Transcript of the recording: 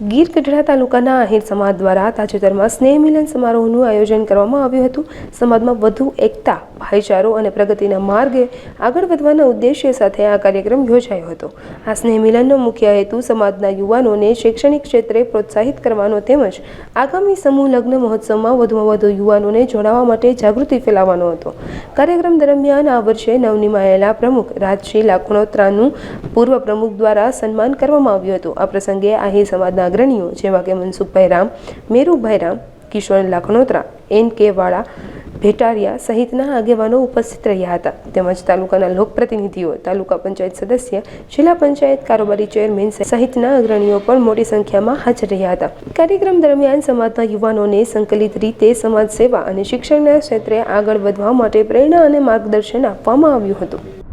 ગીર ગઢડા તાલુકાના આહિર સમાજ દ્વારા તાજેતરમાં સ્નેહ મિલન સમારોહનું આયોજન કરવામાં આવ્યું હતું. સમાજમાં વધુ એકતા ભાઈચારો અને પ્રગતિના માર્ગે આગળ વધવાના ઉદ્દેશ્ય સાથે આ કાર્યક્રમ યોજાયો હતો. આ સ્નેહ મુખ્ય હેતુ સમાજના યુવાનોને શૈક્ષણિક ક્ષેત્રે પ્રોત્સાહિત કરવાનો તેમજ આગામી સમૂહ લગ્ન મહોત્સવમાં વધુમાં વધુ યુવાનોને જોડાવા માટે જાગૃતિ ફેલાવવાનો હતો. કાર્યક્રમ દરમિયાન આ વર્ષે નવનિમાયેલા પ્રમુખ રાજશ્રી લાખણોત્રાનું પૂર્વ પ્રમુખ દ્વારા સન્માન કરવામાં આવ્યું હતું. આ પ્રસંગે આહી સમાજના અગ્રણીઓ જેવા કે મનસુખભાઈ રામ, મેરુભાઈ રામ, કિશોર લાખણોત્રા, એન કે વાળા ભેટારિયા સહિતના આગેવાનો ઉપસ્થિત રહ્યા હતા. તેમજ તાલુકાના લોકપ્રતિનિધિઓ, તાલુકા પંચાયત સદસ્ય, જિલ્લા પંચાયત કારોબારી ચેરમેન સહિતના અગ્રણીઓ પણ મોટી સંખ્યામાં હાજર રહ્યા હતા. કાર્યક્રમ દરમિયાન સમાજના યુવાનોને સંકલિત રીતે સમાજ સેવા અને શિક્ષણના ક્ષેત્રે આગળ વધવા માટે પ્રેરણા અને માર્ગદર્શન આપવામાં આવ્યું હતું.